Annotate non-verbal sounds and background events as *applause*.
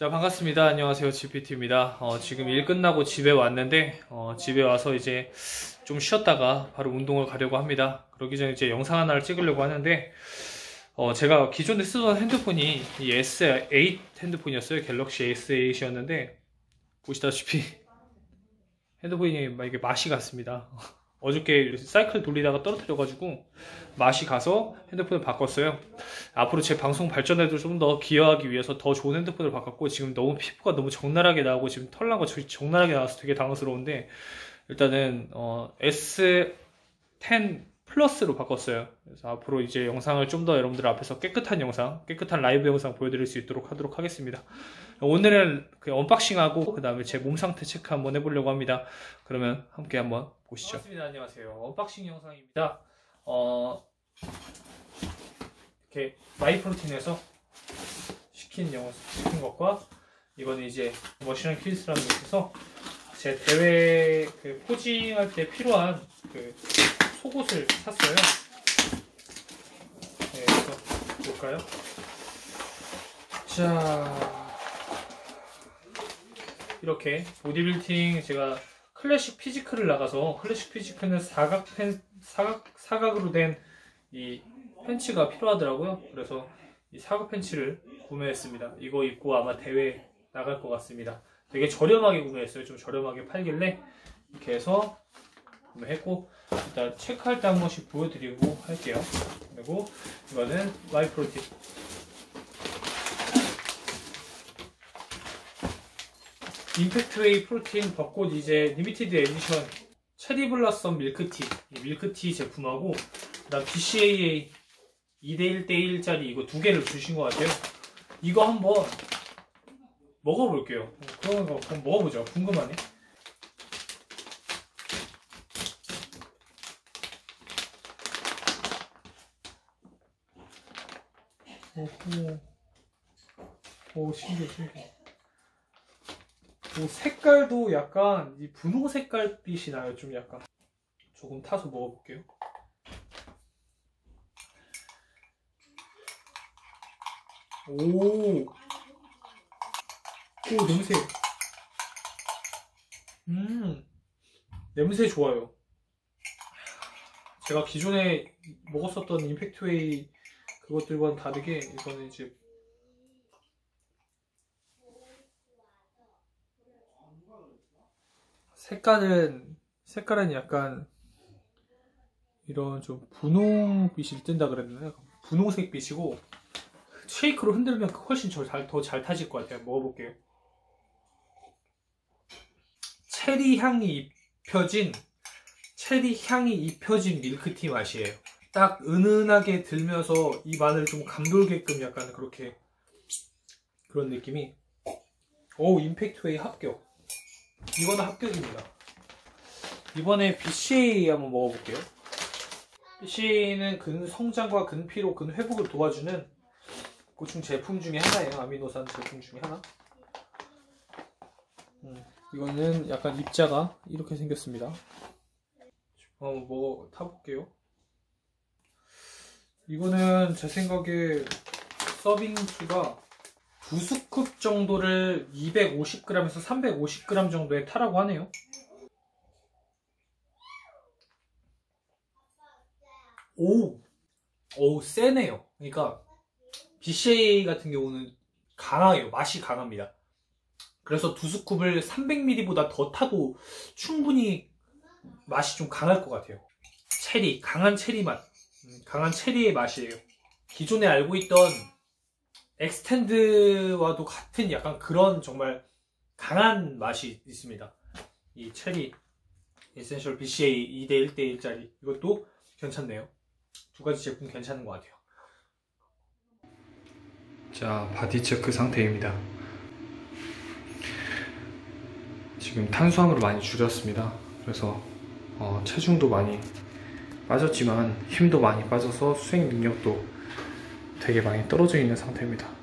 자 반갑습니다. 안녕하세요. GPT입니다. 어, 지금 일 끝나고 집에 왔는데 어, 집에 와서 이제 좀 쉬었다가 바로 운동을 가려고 합니다. 그러기 전에 이제 영상 하나를 찍으려고 하는데 어, 제가 기존에 쓰던 핸드폰이 이 S8 핸드폰이었어요. 갤럭시 S8이었는데 보시다시피 *laughs* 핸드폰이 막 이게 맛이 갔습니다 어저께 사이클 돌리다가 떨어뜨려가지고 맛이 가서 핸드폰을 바꿨어요. 앞으로 제 방송 발전에도 좀 더 기여하기 위해서 더 좋은 핸드폰을 바꿨고 지금 너무 피부가 너무 적나라하게 나오고 지금 털난 거 적나라하게 나와서 되게 당황스러운데 일단은 어, S10 플러스로 바꿨어요. 그래서 앞으로 이제 영상을 좀 더 여러분들 앞에서 깨끗한 영상, 깨끗한 라이브 영상 보여드릴 수 있도록 하도록 하겠습니다. 오늘은 그 언박싱하고 그 다음에 제 몸 상태 체크 한번 해보려고 합니다. 그러면 함께 한번 보시죠. 반갑습니다. 안녕하세요. 언박싱 영상입니다. 어, 이렇게 마이프로틴에서 시킨 영 시킨 것과 이거는 이제 머신한 퀴즈라는 곳에서 제 대회 그 포징할 때 필요한 그 속옷을 샀어요. 네, 그래서 볼까요? 자, 이렇게 보디빌딩 제가 클래식 피지크를 나가서 클래식 피지크는 사각 펜 사각 사각으로 된 이 팬츠가 필요하더라고요. 그래서 이 사각 팬츠를 구매했습니다. 이거 입고 아마 대회 나갈 것 같습니다. 되게 저렴하게 구매했어요. 좀 저렴하게 팔길래 이렇게 해서 했고 일단 체크할 때 한 번씩 보여드리고 할게요. 그리고 이거는 마이프로틴 임팩트웨이 프로틴 벚꽃 이제 리미티드 에디션 체리 블라썸 밀크티 밀크티 제품하고 그다음 BCAA 2대1대1짜리 이거 두 개를 주신 것 같아요. 이거 한번 먹어볼게요. 거 한번 먹어보죠. 궁금하네. 오, 신기해, 신기해. 오, 색깔도 약간 이 분홍 색깔빛이 나요. 좀 약간. 조금 타서 먹어볼게요. 오. 오, 냄새. 음. 냄새 좋아요. 제가 기존에 먹었었던 임팩트웨이 그것들과는 다르게 이거는 이제 색깔은 색깔은 약간 이런 좀 분홍빛이 뜬다 그랬나요? 분홍색 빛이고 쉐이크로 흔들면 훨씬 더잘 타질 것 같아요. 먹어볼게요. 체리 향이 입혀진 체리 향이 입혀진 밀크티 맛이에요. 딱 은은하게 들면서 입 안을 좀 감돌게끔 약간 그렇게 그런 느낌이. 오 임팩트웨이 합격. 이거는 합격입니다. 이번에 BCA 한번 먹어볼게요. BCA는 근성장과 근피로 근회복을 도와주는 고충 제품 중에 하나예요. 아미노산 제품 중에 하나. 음, 이거는 약간 입자가 이렇게 생겼습니다. 한번 먹어 타볼게요 이거는 제 생각에 서빙 수가 두 스쿱 정도를 250g에서 350g 정도에 타라고 하네요. 오, 오 세네요. 그러니까 BCA 같은 경우는 강해요. 맛이 강합니다. 그래서 두 스쿱을 300ml보다 더 타도 충분히 맛이 좀 강할 것 같아요. 체리, 강한 체리 맛. 음, 강한 체리의 맛이에요. 기존에 알고 있던 엑스텐드와도 같은 약간 그런 정말 강한 맛이 있습니다. 이 체리 에센셜 BCA 2대 1대 1짜리 이것도 괜찮네요. 두 가지 제품 괜찮은 것 같아요. 자, 바디 체크 상태입니다. 지금 탄수화물을 많이 줄였습니다. 그래서 어, 체중도 많이 빠졌지만 힘도 많이 빠져서 수행 능력도 되게 많이 떨어져 있는 상태입니다.